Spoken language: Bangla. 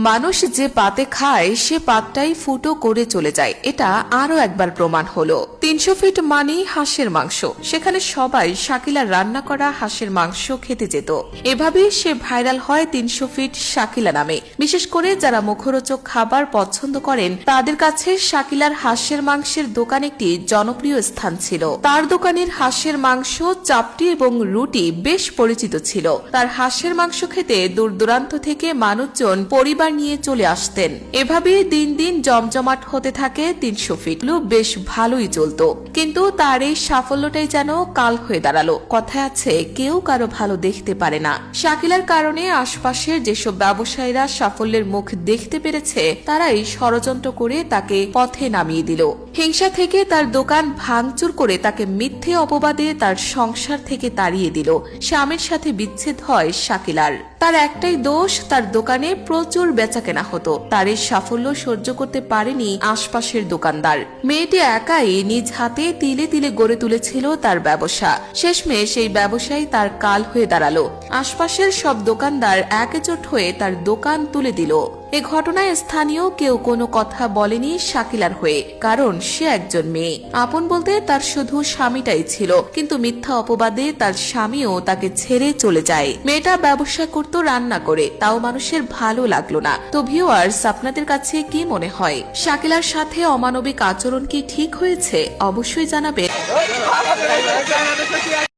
মানুষ যে পাতে খায়, সে পাতটাই ফুটো করে চলে যায়। এটা আরও একবার প্রমাণ হলো। তিনশো ফিট মানেই হাঁসের মাংস। সেখানে সবাই শাকিলার রান্না করা হাঁসের মাংস খেতে যেত। এভাবেই সে ভাইরাল হয় তিনশো ফিট শাকিলা নামে। বিশেষ করে যারা মুখরোচক খাবার পছন্দ করেন, তাদের কাছে শাকিলার হাঁসের মাংসের দোকান একটি জনপ্রিয় স্থান ছিল। তার দোকানের হাঁসের মাংস, চাপটি এবং রুটি বেশ পরিচিত ছিল। তার হাঁসের মাংস খেতে দূর দূরান্ত থেকে মানুষজন পরিবার নিয়ে চলে আসতেন। এভাবে দিন দিন জমজমাট হতে থাকে তিনশো ফিটলু বেশ ভালোই চলতো। কিন্তু তার এই সাফল্যটাই যেন কাল হয়ে দাঁড়াল। কথায় আছে, কেউ কারও ভালো দেখতে পারে না। শাকিলার কারণে আশপাশের যেসব ব্যবসায়ীরা সাফল্যের মুখ দেখতে পেরেছে, তারাই ষড়যন্ত্র করে তাকে পথে নামিয়ে দিল। হিংসা থেকে তার দোকান ভাঙচুর করে তাকে মিথ্যে অপবাদে তার সংসার থেকে তাড়িয়ে দিল। স্বামীর সাথে বিচ্ছেদ হয় শাকিলার। তার একটাই দোষ, তার দোকানে প্রচুর বেচা কেনা হতো। তার এই সাফল্য সহ্য করতে পারেনি আশপাশের দোকানদার। মেয়েটি একাই নিজ হাতে তিলে তিলে গড়ে তুলেছিল তার ব্যবসা। শেষমেশ সেই ব্যবসায় তার কাল হয়ে দাঁড়াল। আশপাশের সব দোকানদার একজোট হয়ে তার দোকান তুলে দিল। এ ঘটনায় স্থানীয় কেউ কোনো কথা বলেনি শাকিলার হয়ে, কারণ সে একজন মেয়ে। আপন বলতে তার শুধু স্বামীটাই ছিল, কিন্তু মিথ্যা অপবাদে তার স্বামীও তাকে ছেড়ে চলে যায়। মেয়েটা ব্যবসা করত, রান্না করে, তাও মানুষের ভালো লাগল না। তো ভিউয়ার্স আপনাদের কাছে কি মনে হয়? শাকিলার সাথে অমানবিক আচরণ কি ঠিক হয়েছে? অবশ্যই জানাবেন।